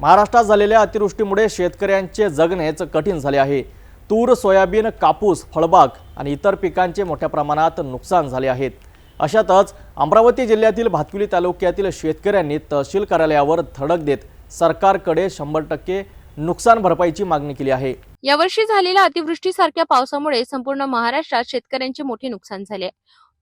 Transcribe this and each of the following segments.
महाराष्ट्रात झालेल्या अतिवृष्टीमुळे शेतकऱ्यांचे जगणेच कठीण झाले आहे. तूर सोयाबीन कापूस फळबाग आणि इतर पिकांचे मोठ्या प्रमाणात नुकसान झाले आहेत. अशातच अमरावती जिल्ह्यातील भातकुली तालुक्यातील शेतकऱ्यांनी तहसील कार्यालयावर धडक देत सरकारकडे शंभर टक्के नुकसान भरपाईची मागणी केली आहे. यावर्षी झालेल्या अतिवृष्टीसारख्या पावसामुळे संपूर्ण महाराष्ट्रात शेतकऱ्यांचे मोठे नुकसान झाले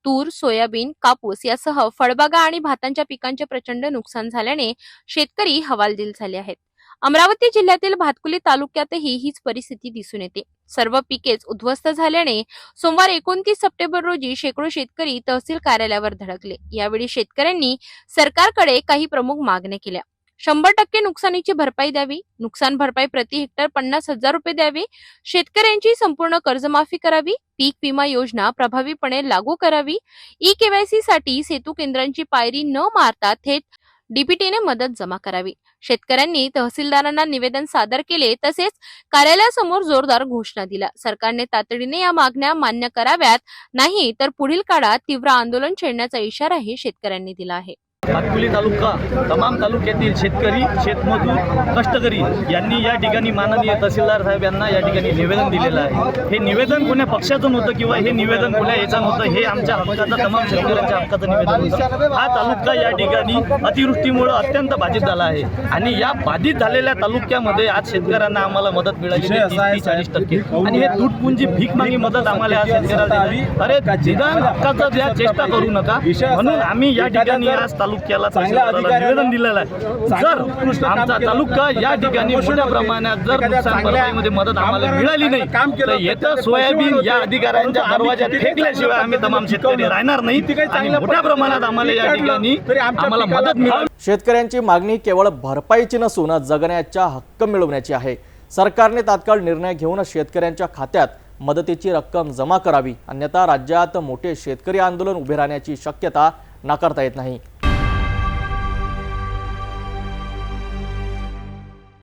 तूर सोयाबीन कापूस यासह फळबागा आणि भातांच्या पिकांचे प्रचंड नुकसान झाल्याने शेतकरी हवालदिल झाले आहेत. अमरावती जिल्ह्यातील भातकुली तालुक्यातही हीच परिस्थिती दिसून येते. सर्व पिकेच उद्ध्वस्त झाल्याने सोमवार एकोणतीस सप्टेंबर रोजी शेकडो शेतकरी तहसील कार्यालयावर धडकले. यावेळी शेतकऱ्यांनी सरकारकडे काही प्रमुख मागण्या केल्या. शंभर टक्के नुकसानीची भरपाई द्यावी. नुकसान भरपाई प्रति हेक्टर पन्नास हजार रुपये द्यावे. शेतकऱ्यांची संपूर्ण कर्जमाफी करावी. पीक विमा योजना प्रभावीपणे लागू करावी. ई केवायसी साठी सेतू केंद्रांची पायरी न मारता थेट डीपीटीने मदत जमा करावी. शेतकऱ्यांनी तहसीलदारांना निवेदन सादर केले तसेच कार्यालयासमोर जोरदार घोषणा दिल्या. सरकारने तातडीने या मागण्या मान्य कराव्यात. नाही तर पुढील काळात तीव्र आंदोलन छेडण्याचा इशाराही शेतकऱ्यांनी दिला आहे. भातकुली तालुका तमाम तालुक्यातील शेतकरी शेतमजूर कष्टकरी यांनी या ठिकाणी माननीय तहसीलदार साहेब यांना या ठिकाणी निवेदन दिलेलं आहे. हे निवेदन कोण्या पक्षाचं नव्हतं किंवा हे निवेदन कोण्या याचं नव्हतं हे आमच्या हक्काचं तमाम शेतकऱ्यांच्या हक्काचं निवेदन होतं. हा तालुका या ठिकाणी अतिवृष्टीमुळे अत्यंत बाधित झाला आहे. आणि या बाधित झालेल्या तालुक्यामध्ये आज शेतकऱ्यांना आम्हाला मदत मिळाली तीस चाळीस टक्के. आणि हे तुटपुंजी भीक मागी मदत आम्हाला आज शेतकऱ्याला. अरे निदान हक्काचं चेष्टा करू नका. म्हणून आम्ही या ठिकाणी आज तालुक्याला निवेदन दिलेलं आहे. जर आमचा तालुका या ठिकाणी मोठ्या प्रमाणात जर नुकसान भरपाईमध्ये मदत आम्हाला मिळाली नाही तर येतं सोयाबीन या अधिकाऱ्यांच्या दरवाज्यात फेकल्याशिवाय आम्ही तमाम शेतकरी राहणार नाही आणि मोठ्या प्रमाणात आम्हाला या ठिकाणी आम्हाला मदत मिळाली. शेतकऱ्यांची मागणी केवळ भरपाईची नसून जगण्याच्या हक्क मिळवण्याची आहे. सरकारने तात्काळ निर्णय घेऊन शेतकऱ्यांच्या खात्यात मदतीची रक्कम जमा करावी. अन्यथा राज्यात मोठे शेतकरी आंदोलन उभे राहण्याची शक्यता नाकारता येत नाही.